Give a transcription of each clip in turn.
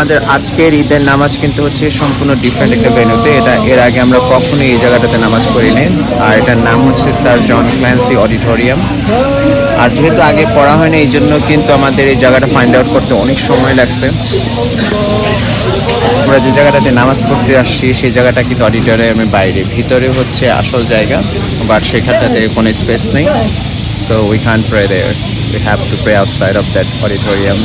আমাদের আজকের ঈদের নামাজ কিন্তু হচ্ছে সম্পূর্ণ ডিফারেন্ট একটা ভেন্যুতে এটা এর আগে আমরা কখনোই এই জায়গাটাতে নামাজ পড়িনি। আর এটার নাম হচ্ছে স্যার জন ক্ল্যান্সি অডিটোরিয়াম। আর যেহেতু আগে পড়া হয়নি, এই জন্য কিন্তু আমাদের এই জায়গাটা ফাইন্ড আউট করতে অনেক সময় লাগছে। আমরা যে জায়গাটাতে নামাজ পড়তে আসছি, সেই জায়গাটা কিন্তু অডিটোরিয়ামের বাইরে। ভিতরে হচ্ছে আসল জায়গা বাট সেখানটাতে কোনো স্পেস নেই। So we can pray there we have to pray outside of that auditorium.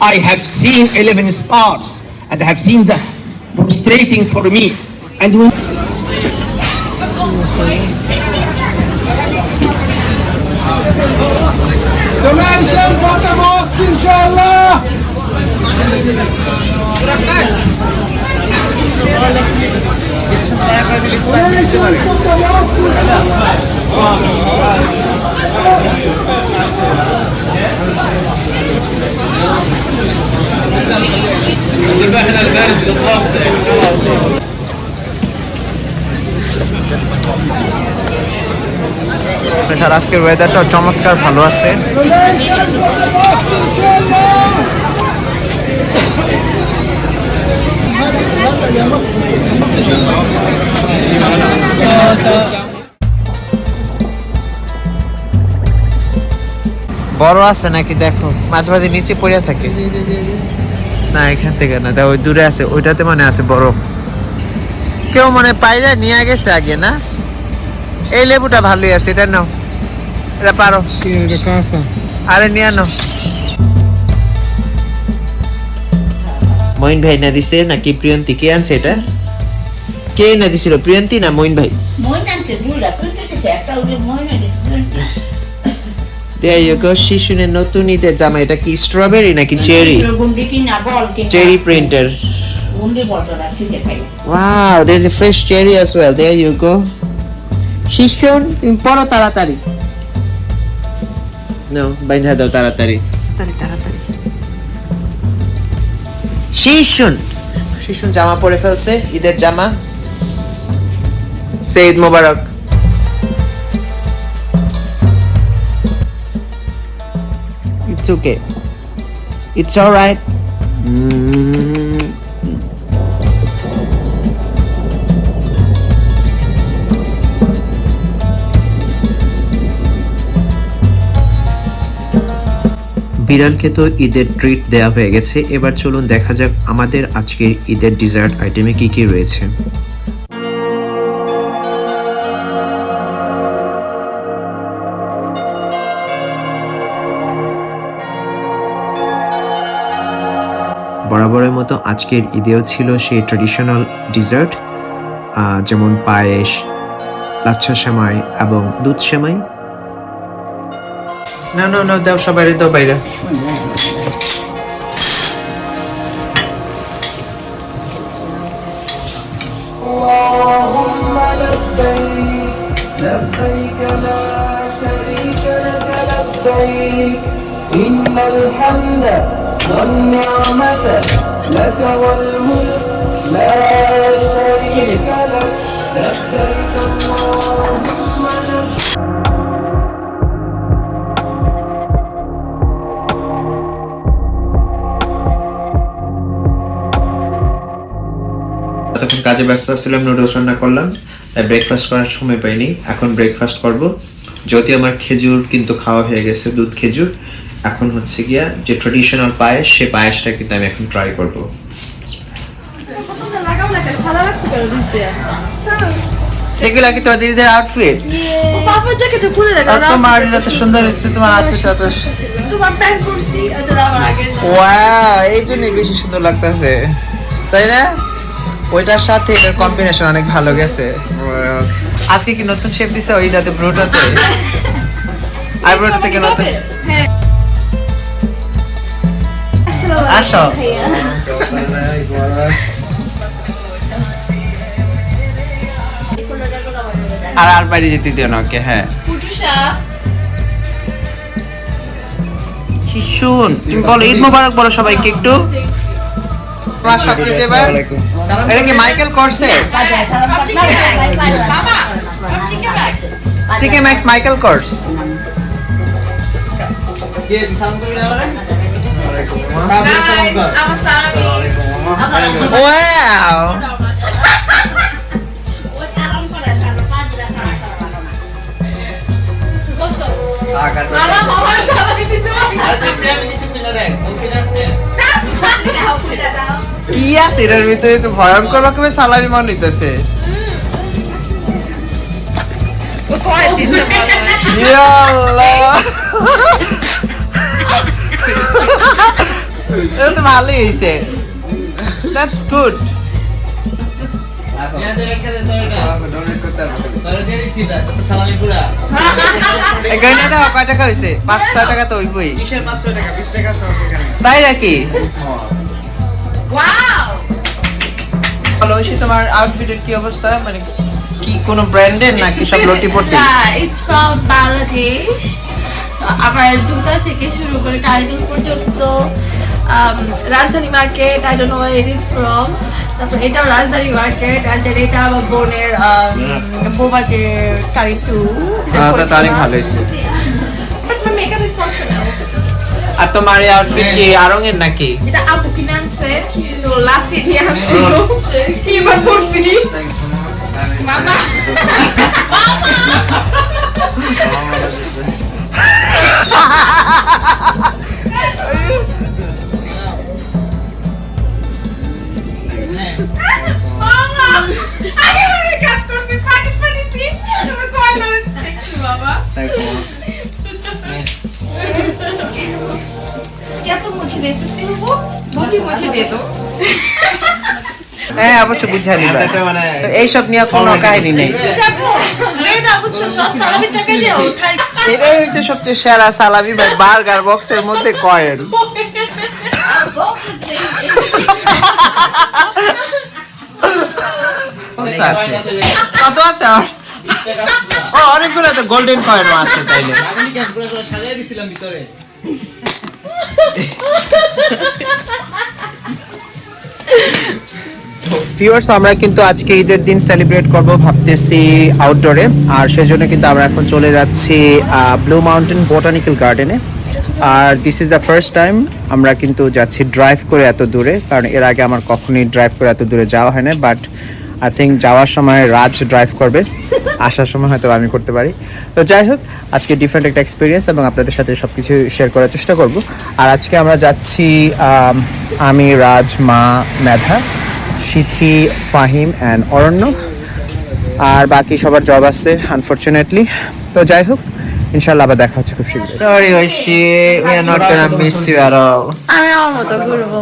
I have seen 11 stars and I have seen them prostrating for me. And when donation for the mosque inshallah. Sir আজকের ওয়েদারটা চমৎকার ভালো আছে। বড় আছে নাকি দেখো? মাঝে মাঝে নিচে পড়ে থাকে। না এখান থেকে না। দেখো ওই দূরে আছে। ওইটাতে মানে আছে বড়। কেউ মানে পাইরা নিয়ে গেছে আগে না? এই লেবুটা ভালোই আছে এটা নাও। এটা পারো। আরে নিয়ে নাও। মইন ভাই না দিছে নাকি প্রিয়ন্তী? কে আনছে এটা? কে না দিছিল? প্রিয়ন্তী না মইন ভাই? দেয়ার ইউ গো শিশুনের নতুন ঈদের জামা এটা কি স্ট্রবেরি নাকি cherry cherry printer there's a fresh cherry as well. There you go. শিশুন তুমি পড়ো তাড়াতাড়ি। No, বাইন্ধা দাও তাড়াতাড়ি তাড়াতাড়ি। শিশুন শিশুন জামা পরে ফেলছে ঈদের জামা সেইদ ঈদ মোবারক It's okay. It's alright. Mm. বিড়ালকে তো ঈদের ট্রিট দেওয়া হয়ে গেছে। এবার চলুন দেখা যাক আমাদের আজকের ঈদের ডিজার্ট আইটেমে কি কি রয়েছে। বরাবরের মতো আজকের ঈদেও ছিল সেই ট্রেডিশনাল ডিজার্ট যেমন পায়েস, লাচ্ছা সেমাই এবং দুধ সেমাই। না না না দাও সবাই দাও বাইরে اللهم لبيك لبيك لا شريك لك لبيك إن الحمد والنعمة لك والملك لا شريك لك لبيك তখন কাজে ব্যস্ত ছিলাম নুডলস রান্না করলাম তাই ব্রেকফাস্ট করার সময় পাইনি। এখন ব্রেকফাস্ট করব। যদি আমার খেজুর কিন্তু খাওয়া হয়ে গেছে দুধ খেজুর। এখন হচ্ছে গিয়া যে ট্রেডিশনাল পায়েস সে পায়েসটা কিন্তু আমি এখন ট্রাই করব। এগুলা কি তোদের ঈদের আউটফিট পাপার খুলে লাগাও না তোমার এত সুন্দর এসছে তোমার আউটফিট এত তোমার প্যান্ট পরছি এটা আমার আগে ওয়াও এই জন্যই বেশি সুন্দর লাগতেছে। তাই না? ওইটার সাথে এটার কম্বিনেশন অনেক ভালো গেছে। আজকে কি নতুন শেপ দিছে? ওইটাতে ব্রোটাতে আইব্রোটা থেকে নতুন? হ্যাঁ। আসো। আর আর বাইরে যেতে দিও না ওকে হ্যাঁ। শিশুন তুমি বলো ঈদ মোবারক বলো সবাইকে একটু। তোমার এবার? এটা কি মাইকেল করছে? বাবা টিকে ম্যাক্স মাইকেল কোর্স আমার সালামি ওয়াও ও সালাম করে সালাম পাঁচটা সালাম করা না। মামা মামার সালামি দিছে কি আছে এটার ভিতরে? তো ভয়ঙ্কর রকমের সালামি মন এটা তো ভালোই হয়েছে দ্যাটস গুড কয় টাকা হয়েছে পাঁচ টাকা তো হইবই। তাই নাকি? ওয়াও ভালো হয়েছে তোমার আউটফিটের কি অবস্থা? মানে কি কোনো ব্র্যান্ডের নাকি সব লটি পটি? Yeah, it's from বাংলাদেশ আমার জুতা থেকে শুরু করে কারিগর পর্যন্ত um, Rajdhani market I don't know it is from তারপর এটাও রাজধানী মার্কেট আর then এটা আমার বোনের বোবাকের কারি two but my makeup is functional আর তোমার এই আউটফিট কি আরঙের নাকি এটা আপু কিনে আনছে তো লাস্টে দিয়ে আনছিল এবার পড়ছি মামা মামা আগে মানে কাজ করতে পানি পানি দি তুমি কই না একটু বাবা क्या तो मुझे दे सकते हो वो वो भी मुझे दे दो হ্যাঁ অবশ্যই বুঝা নিবা এইসব নিয়ে কোনো কাহিনী নেই দেখো লেদা বুঝছো সস্তা আমি টাকা দিও খাই এটাই হচ্ছে সবচেয়ে সেরা সালামি ভাই বার্গার বক্সের মধ্যে কয়েন অবস্থা আছে কত আছে আমার? ও অনেকগুলো তো গোল্ডেন কয়েনও আছে তাইলে ভিউয়ার্স আমরা কিন্তু আজকে ঈদের দিন সেলিব্রেট করব ভাবতেছি আউটডোরে আর সেজন্য কিন্তু আমরা এখন চলে যাচ্ছি ব্লু মাউন্টেন বোটানিক্যাল গার্ডেনে আর this is the first time আমরা কিন্তু যাচ্ছি ড্রাইভ করে এত দূরে। কারণ এর আগে আমার কখনোই ড্রাইভ করে এত দূরে যাওয়া হয় না বাট আই থিঙ্ক যাওয়ার সময় রাজ ড্রাইভ করবে। আসার সময় হয়তো আমি করতে পারি। তো যাই হোক আজকে ডিফারেন্ট একটা এক্সপিরিয়েন্স এবং আপনাদের সাথে সব কিছু শেয়ার করার চেষ্টা করব। আর আজকে আমরা যাচ্ছি আমি রাজ মা মেধা শিথি ফাহিম অ্যান্ড অরণ্য। আর বাকি সবার জব আছে আনফরচুনেটলি তো যাই হোক ইনশাল্লাহ আবার দেখা হচ্ছে খুব শীঘ্রই। Sorry Oishi we are not gonna miss you at all আমি আমার মতো ঘুরবো।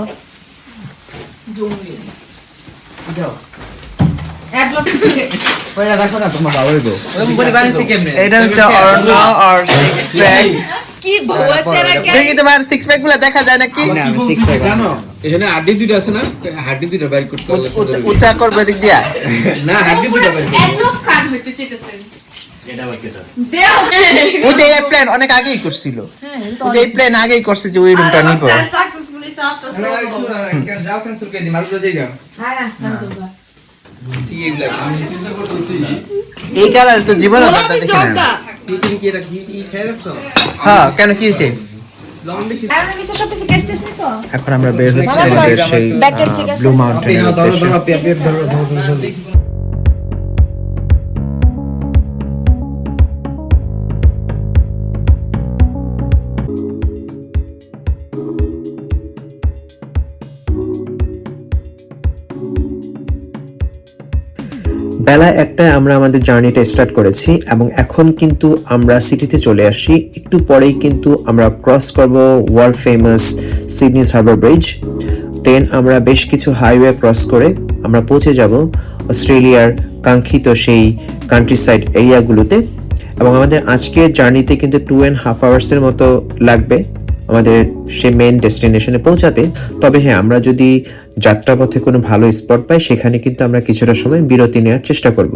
এটা হচ্ছে অরণ্য আর সিক্স প্যাক কি না কেন? দেখি তোমার সিক্স প্যাকগুলো দেখা যায় নাকি? জানো? এখানে হাড্ডি দুইটা আছে না? হাড্ডি দুইটা বাইর করতে হবে উঁচা- করবে দিক দিয়া। না হাড্ডি দুইটা বাইর হবে। এডলফ কার্ড হইতে চাইতেছেন ও যে এই প্ল্যান অনেক আগেই করছিল। ও যে এই প্ল্যান আগেই করছে যে ওই রুমটা নিব। সাকসেসফুলি সাফ এই কালার তো জীবনে কথা দেখি না হ্যাঁ কেন কি হয়েছে তো জীবন হ্যাঁ কেন কি সে এখন আমরা বের হচ্ছি আমাদের সেই। ব্লু মাউন্টেনের বেলা একটায় আমরা আমাদের জার্নিটা স্টার্ট করেছি এবং এখন কিন্তু আমরা সিটিতে চলে আসি। একটু পরেই কিন্তু আমরা ক্রস করব world famous Sydney's harbour bridge then আমরা বেশ কিছু হাইওয়ে ক্রস করে আমরা পৌঁছে যাব অস্ট্রেলিয়ার কাঙ্ক্ষিত সেই কান্ট্রি সাইড এরিয়াগুলোতে এবং আমাদের আজকের জার্নিতে কিন্তু টু অ্যান্ড হাফ আওয়ার্সের মতো লাগবে। আমাদের সে মেন ডেস্টিনেশনে পৌঁছাতে, তবে হ্যাঁ আমরা যদি যাত্রাপথে কোনো ভালো স্পট পাই, সেখানে কিন্তু আমরা কিছুটা সময় বিরতি নেওয়ার চেষ্টা করব।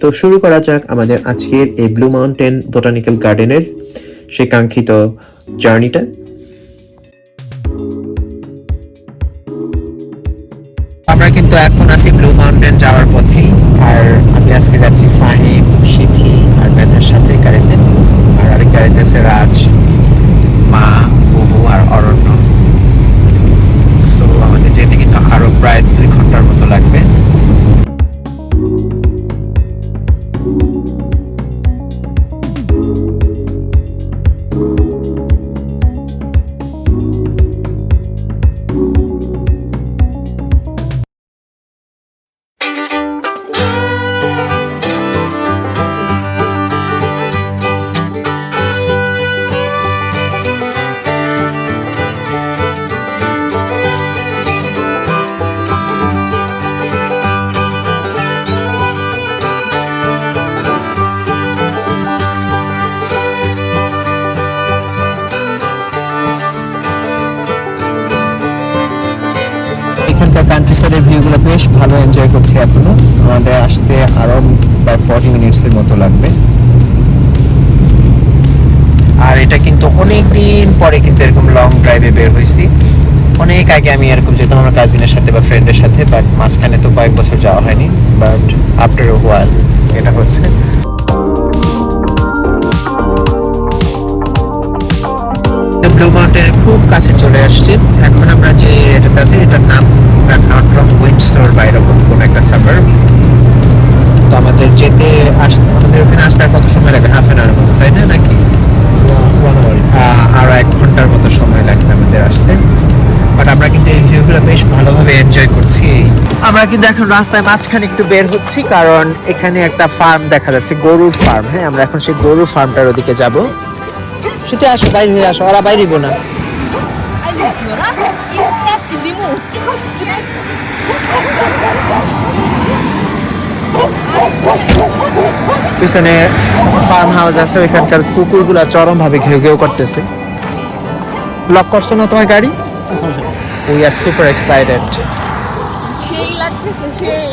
তো শুরু করা যাক আমাদের আজকের এই ব্লু মাউন্টেন বোটানিক্যাল গার্ডেনের সেই কাঙ্ক্ষিত জার্নিটা আমরা কিন্তু এখন আছি ব্লু মাউন্টেন যাওয়ার পথেই, আর আমি আজকে যাচ্ছি ফাহিম সিথি আর মেধার সাথে গাড়িতে। আর আরেক গাড়িতে আছে রাজ কান্ট্রি সাইডের ভিউগুলো বেশ ভালো এনজয় করছি এখনও। আমাদের আসতে আরও প্রায় ফর্টি মিনিটসের মতো লাগবে। আর এটা কিন্তু অনেক দিন পরে কিন্তু এরকম লং ড্রাইভে বের হয়েছি। অনেক আগে আমি এরকম যেতাম আমার কাজিনের সাথে বা ফ্রেন্ডের সাথে বাট মাঝখানে তো কয়েক বছর যাওয়া হয়নি। বাট আফটার হোয়াইল এটা হচ্ছে। ব্লু মাউন্টেনের খুব কাছে চলে আসছি। এখন আমরা যে এটাতে আছি এটার নাম নট রং উইন্ডসোর বা এরকম কোন একটা সাবার তো আমাদের যেতে আসতে আমাদের ওখানে আসতে আর কত সময় লাগে? হাফ এন আওয়ার মতো তাই না নাকি? আহ, আরও এক ঘণ্টার মতো সময় লাগবে আমাদের আসতে। বাট আমরা কিন্তু এই ভিউগুলো বেশ ভালোভাবে এনজয় করছি। আমরা কিন্তু এখন রাস্তায় মাঝখানে একটু বের হচ্ছি কারণ এখানে একটা ফার্ম দেখা যাচ্ছে গরুর ফার্ম হ্যাঁ আমরা এখন সেই গরুর ফার্মটার ওদিকে যাব। সেটা আসো বাইরে হয়ে আসো ওরা বাইরে না। পিছনে ফার্ম হাউস আছে ওইখানকার কুকুরগুলা চরম ভাবে ঘেউ ঘেউ করতেছে। লক করছ না তোমার গাড়ি? উই আর সুপার এক্সাইটেড সেই লাগতেছে সেই।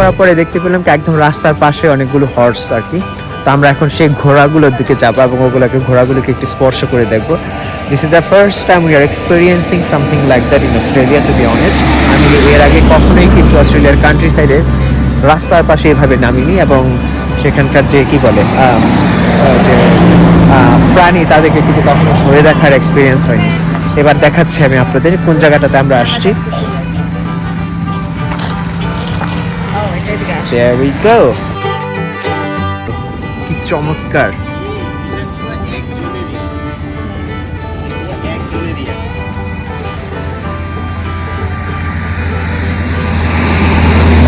করার পরে দেখতে পেলাম কি একদম রাস্তার পাশে অনেকগুলো হর্স আর কি। তো আমরা এখন সেই ঘোড়াগুলোর দিকে যাব এবং ওগুলোকে, ঘোড়াগুলোকে একটু স্পর্শ করে দেখব। This is the first time we are experiencing something like that in Australia to be honest আমি এর আগে কখনোই কিন্তু অস্ট্রেলিয়ার কান্ট্রি সাইডে রাস্তার পাশে এভাবে নামিনি এবং সেখানকার যে কি বলে যে প্রাণী তাদেরকে কিন্তু কখনো ধরে দেখার এক্সপিরিয়েন্স হয়নি। এবার দেখাচ্ছি আমি আপনাদের কোন জায়গাটাতে আমরা আসছি। There we go. কি চমৎকার।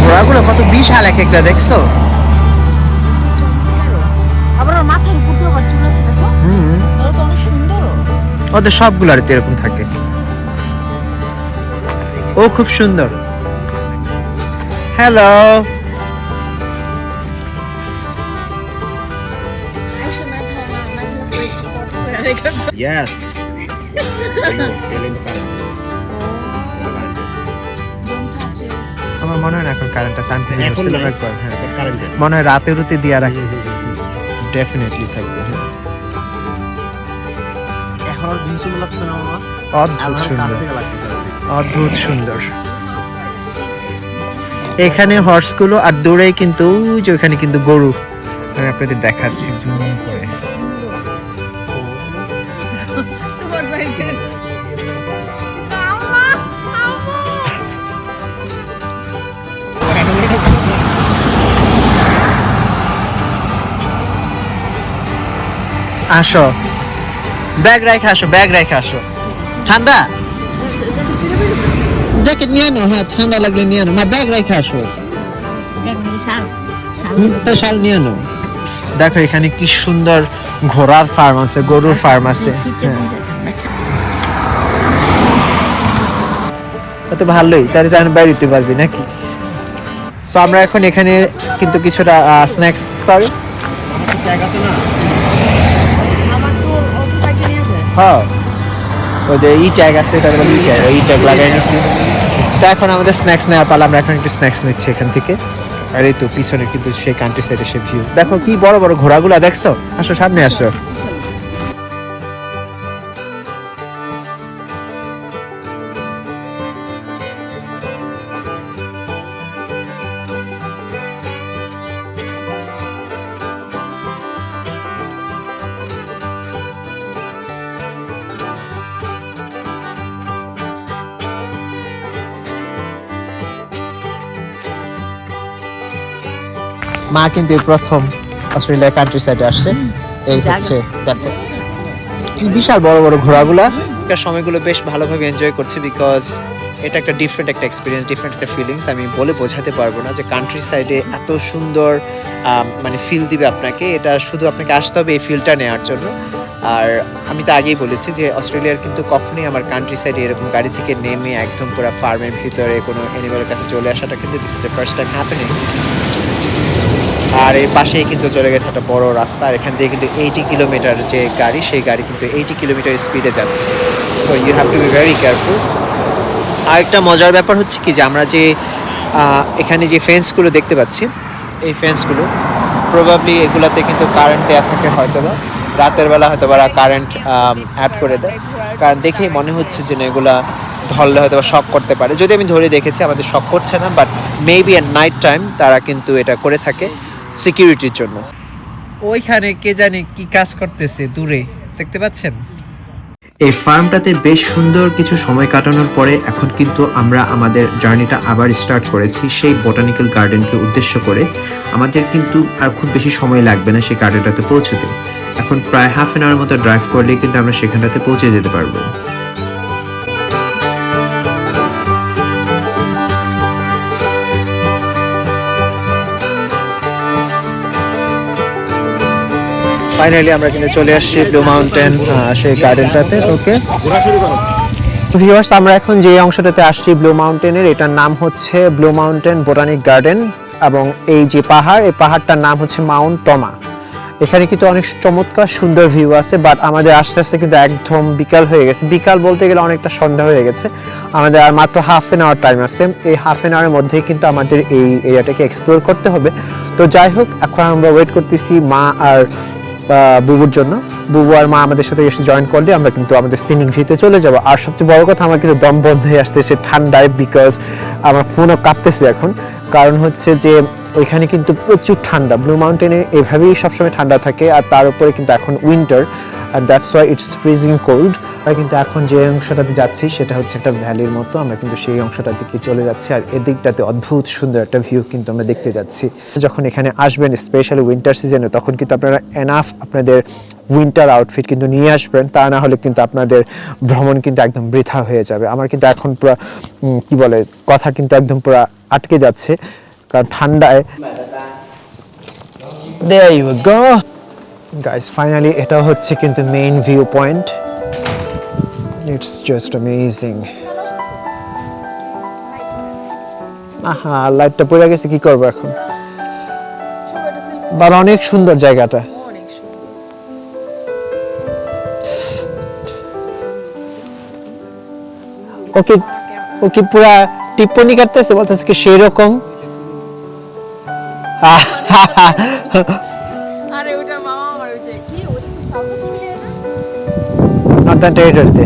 ঘোড়াগুলো কত বিশাল এক একটা দেখছ আবার ওর মাথার উপর দিয়ে আবার চুল আছে দেখো। হুম ওরা তো অনেক সুন্দর ওদের সবগুলো আর এরকম থাকে। ও খুব সুন্দর। রেখেছে Yes. আমার মনে হয় না এখন কারেন্ট আছে আমি কিনে এখন ধরছিলাম নাই। একবার হ্যাঁ মনে হয় রাতে রুতে দিয়া রাখি ডেফিনেটলি থাকবে হ্যাঁ। এখন আর লাগছে না অদ্ভুত সুন্দর। অদ্ভুত সুন্দর। এখানে হর্সগুলো আর দূরে কিন্তু ওই যে ওখানে কিন্তু গরু। আমি আপনাদের দেখাচ্ছি। জুম করে। আসো। ব্যাগ রেখে আসো ব্যাগ রেখে আসো। ঠান্ডা? জ্যাকেট নিয়ে আনো হ্যাঁ ঠান্ডা লাগলে নিয়ে আনো। মা ব্যাগ রেখে আসো। তো শাল নিয়ে আনো। দেখো এখানে কি সুন্দর ঘোড়ার ফার্ম আছে গরুর ফার্ম আছে। হ্যাঁ। তো ভালোই তাহলে তো আমি বেরোতে পারবি নাকি? সো আমরা এখন এখানে কিন্তু কিছুটা স্ন্যাক্স সরি হ্যাঁ। ওই যে ই ট্যাগ আছে এটা বলে ই ট্যাগ লাগাই নিছি। তো এখন আমাদের স্ন্যাক্স নেওয়ার পালা, আমরা এখন একটু স্ন্যাক্স নিচ্ছি এখান থেকে। আর এই তো পিছনে কিন্তু সেই কান্ট্রি সাইডে সে ভিউ দেখো কি বড় বড় ঘোড়াগুলো দেখছ? আসো, সামনে আসো। মা কিন্তু এই প্রথম অস্ট্রেলিয়ার কান্ট্রি সাইডে আসছে। এই হচ্ছে দেখো। এই বিশাল বড় বড় ঘোড়াগুলা। সময়গুলো বেশ ভালোভাবে এনজয় করছে বিকজ এটা একটা ডিফারেন্ট একটা এক্সপিরিয়েন্স ডিফারেন্ট একটা ফিলিংস আমি বলে বোঝাতে পারব না যে কান্ট্রি সাইডে এত সুন্দর মানে ফিল দিবে আপনাকে। এটা শুধু আপনাকে আসতে হবে এই ফিলটা নেওয়ার জন্য। আর আমি তো আগেই বলেছি যে অস্ট্রেলিয়ার কিন্তু কখনোই আমার কান্ট্রি সাইডে এরকম গাড়ি থেকে নেমে একদম পুরো ফার্মের ভিতরে কোনো অ্যানিমালের কাছে চলে আসাটা কিন্তু this the first time happening আর এর পাশেই কিন্তু চলে গেছে একটা বড় রাস্তা, আর এখান দিয়ে কিন্তু এইটি কিলোমিটার যে গাড়ি, সেই গাড়ি কিন্তু এইটি কিলোমিটার স্পিডে যাচ্ছে। So you have to be very careful আর একটা মজার ব্যাপার হচ্ছে কি যে আমরা যে এখানে যে ফেন্সগুলো দেখতে পাচ্ছি, এই ফেন্সগুলো প্রবাবলি এগুলাতে কিন্তু কারেন্ট দেওয়া থাকে হয়তো বা রাতের বেলা হয়তো বা কারেন্ট অ্যাড করে দেয়। কারণ দেখেই মনে হচ্ছে যে এগুলা ধরলে হয়তো বা শক করতে পারে। যদি আমি ধরে দেখেছি, আমাদের শক করছে না but maybe at night time তারা কিন্তু এটা করে থাকে। সিকিউরিটির জন্য। ওইখানে কে জানে কি কাজ করতেছে দূরে দেখতে পাচ্ছেন? এই ফার্মটাতে বেশ সুন্দর কিছু সময় কাটানোর পরে এখন কিন্তু আমরা আমাদের জার্নিটা আবার স্টার্ট করেছি সেই বোটানিক্যাল গার্ডেনকে উদ্দেশ্য করে। আমাদের কিন্তু আর খুব বেশি সময় লাগবে না সেই গার্ডেনটাতে পৌঁছতে। এখন প্রায় হাফ অ্যান আওয়ার মতো ড্রাইভ করলেই কিন্তু আমরা সেখানটাতে পৌঁছে যেতে পারব। ফাইনালি আমরা কিন্তু চলে আসছি ব্লু মাউন্টেন সেই গার্ডেনটাতে ওকে ভিউয়ার্স আমরা এখন যে অংশটাতে আসছি ব্লু মাউন্টেনের এটার নাম হচ্ছে ব্লু মাউন্টেন বোটানিক গার্ডেন এবং এই যে পাহাড়, এই পাহাড়টার নাম হচ্ছে মাউন্ট টমা এখানে কিন্তু অনেক চমৎকার সুন্দর ভিউ আছে বাট আমাদের আস্তে আস্তে কিন্তু একদম বিকাল হয়ে গেছে। বিকাল বলতে গেলে অনেকটা সন্ধ্যা হয়ে গেছে। আমাদের আর মাত্র হাফ এন আওয়ার টাইম আছে। এই হাফ এন আওয়ারের মধ্যেই কিন্তু আমাদের এই এরিয়াটাকে এক্সপ্লোর করতে হবে। তো যাই হোক, এখন আমরা ওয়েট করতেছি মা আর বুবুর জন্য। বুবু আর মা আমাদের সাথে এসে জয়েন করলে আমরা কিন্তু আমাদের সিনিং ভিতে চলে যাব। আর সবচেয়ে বড় কথা, আমার কিন্তু দম বন্ধ হয়ে আসতেছে ঠান্ডায় বিকজ আমার ফোনও কাঁপতেছে এখন। কারণ হচ্ছে যে ওইখানে কিন্তু প্রচুর ঠান্ডা। ব্লু মাউন্টেনে এভাবেই সবসময় ঠান্ডা থাকে আর তার উপরে কিন্তু এখন winter R that's why it's freezing cold আর কিন্তু এখন যে অংশটাতে যাচ্ছি, সেটা হচ্ছে একটা ভ্যালির মতো। আমরা কিন্তু সেই অংশটার দিকে চলে যাচ্ছি। আর এদিকটাতে অদ্ভুত সুন্দর একটা ভিউ কিন্তু আমরা দেখতে যাচ্ছি। যখন এখানে আসবেন স্পেশালি উইন্টার সিজনে তখন কিন্তু আপনারা এনাফ আপনাদের উইন্টার আউটফিট কিন্তু নিয়ে আসবেন। তা না হলে কিন্তু আপনাদের ভ্রমণ কিন্তু একদম বৃথা হয়ে যাবে। আমার কিন্তু এখন পুরো কি বলে, কথা কিন্তু একদম পুরো আটকে যাচ্ছে। কারণ ঠান্ডায় There you go. Guys, finally এটা হচ্ছে কিন্তু main view point it's just amazing আহা লাইটটা পড়ে গেছে কি করব এখন? বাট অনেক সুন্দর জায়গাটা। ওকে ওকে পুরা টিপ্পনি কাটতেছে বলতেছে কি সেই রকম আরে ওটা নর্দার্ন টেরিটরিতে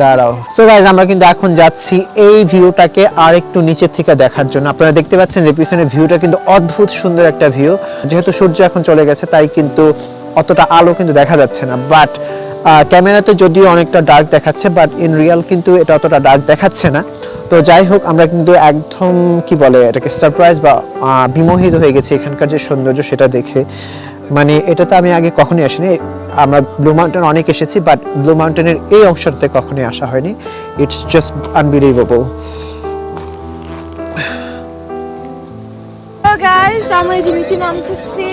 দাঁড়াও। সো গাইজ আমরা কিন্তু এখন যাচ্ছি এই ভিউটাকে আর একটু নিচে থেকে দেখার জন্য। আপনারা দেখতে পাচ্ছেন যে পিছনের ভিউটা কিন্তু অদ্ভুত সুন্দর একটা ভিউ। যেহেতু সূর্য এখন চলে গেছে, তাই কিন্তু অতটা আলো কিন্তু দেখা যাচ্ছে না। বাট ক্যামেরাতে যদিও অনেকটা ডার্ক দেখাচ্ছে বাট ইন রিয়াল কিন্তু এটা অতটা ডার্ক দেখাচ্ছে না। তো যাই হোক, আমরা কিন্তু একদম, কি বলে এটাকে সারপ্রাইজ বা বিমোহিত হয়ে গেছি এখানকার যে সৌন্দর্য সেটা দেখে। মানে এটাতে আমি আগে কখনোই আসিনি। আমরা ব্লু মাউন্টেন অনেক এসেছি বাট ব্লু মাউন্টেনের এই অংশটাতে কখনোই আসা হয়নি। ইটস জাস্ট আনবিলিভেবল গাইস আমরা এই যে নিচে নামতেছি।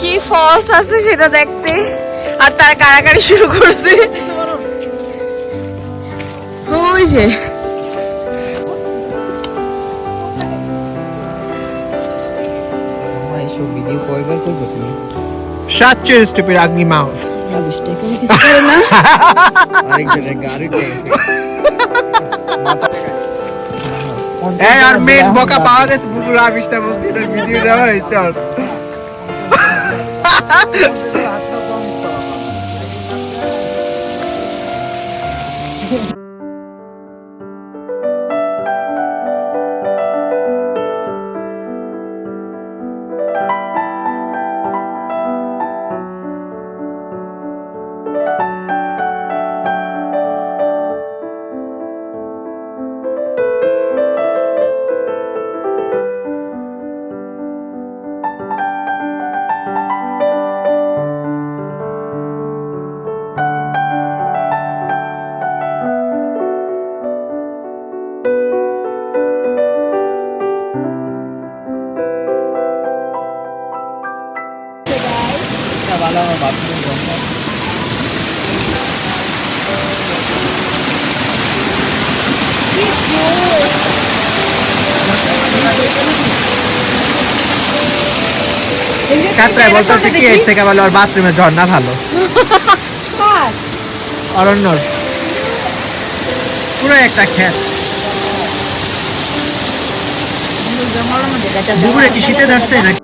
কি ফলস আছে সেটা দেখতে। আর তার কারাকারি শুরু করছে। ওই যে। Shut your stupid ugly mouth. এই আর মেন বোকা পাওয়া গেছে বুবুর আবিষ্টা বলছি এটা ভিডিও দেওয়া হয়েছে বলতেছে কি এর থেকে ভালো আর বাথরুমের ঝর্ণা ভালো। অরণ্যর। পুরো একটা খ্যাত দুপুরে কি শীতে ধরছে নাকি?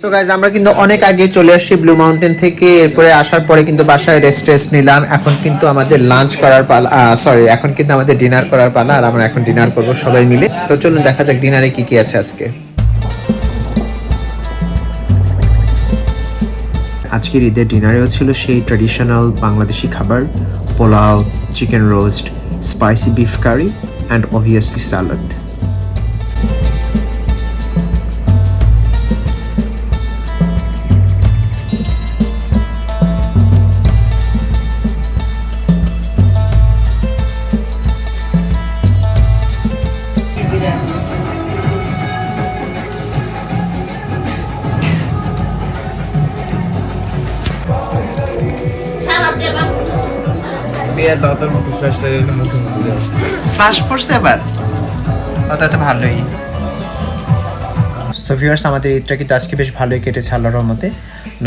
সো গাইজ আমরা কিন্তু অনেক আগে চলে আসছি ব্লু মাউন্টেন থেকে, এরপরে আসার পরে কিন্তু বাসায় রেস্ট টেস্ট নিলাম। এখন কিন্তু আমাদের লাঞ্চ করার পালা সরি এখন কিন্তু আমাদের ডিনার করার পালা আর আমরা এখন ডিনার করব সবাই মিলে। তো চলুন দেখা যাক ডিনারে কি কি আছে আজকে। আজকের ঈদের ডিনারেও ছিল সেই ট্র্যাডিশনাল বাংলাদেশি খাবার, pulao chicken roast spicy beef curry and obviously salad বিয়ে দাদার মতো ফ্ল্যাশ লাইটের মতো ঘুরে আসছে ফ্লাশ পড়ছে অর্থাৎ ভালোই। তো ভিউয়ার্স আমাদের ঈদটা কিন্তু আজকে বেশ ভালোই কেটেছে আল্লাহর রহমতে।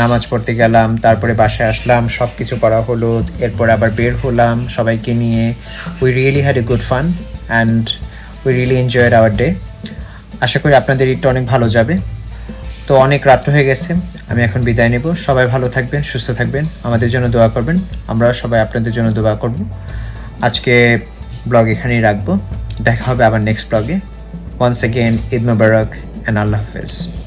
নামাজ পড়তে গেলাম তারপরে বাসায় আসলাম সব কিছু করা হলো এরপর আবার বের হলাম সবাইকে নিয়ে। We really had a good fun and we really enjoyed our day আশা করি আপনাদের ঈদটা অনেক ভালো যাবে। তো অনেক রাত্র হয়ে গেছে। আমি এখন বিদায় নেব। সবাই ভালো থাকবেন, সুস্থ থাকবেন, আমাদের জন্য দোয়া করবেন। আমরা সবাই আপনাদের জন্য দোয়া করব। আজকে ব্লগ এখানেই রাখব। দেখা হবে আবার নেক্সট ব্লগে। Once again Eid Mubarak and Allah হাফেজ।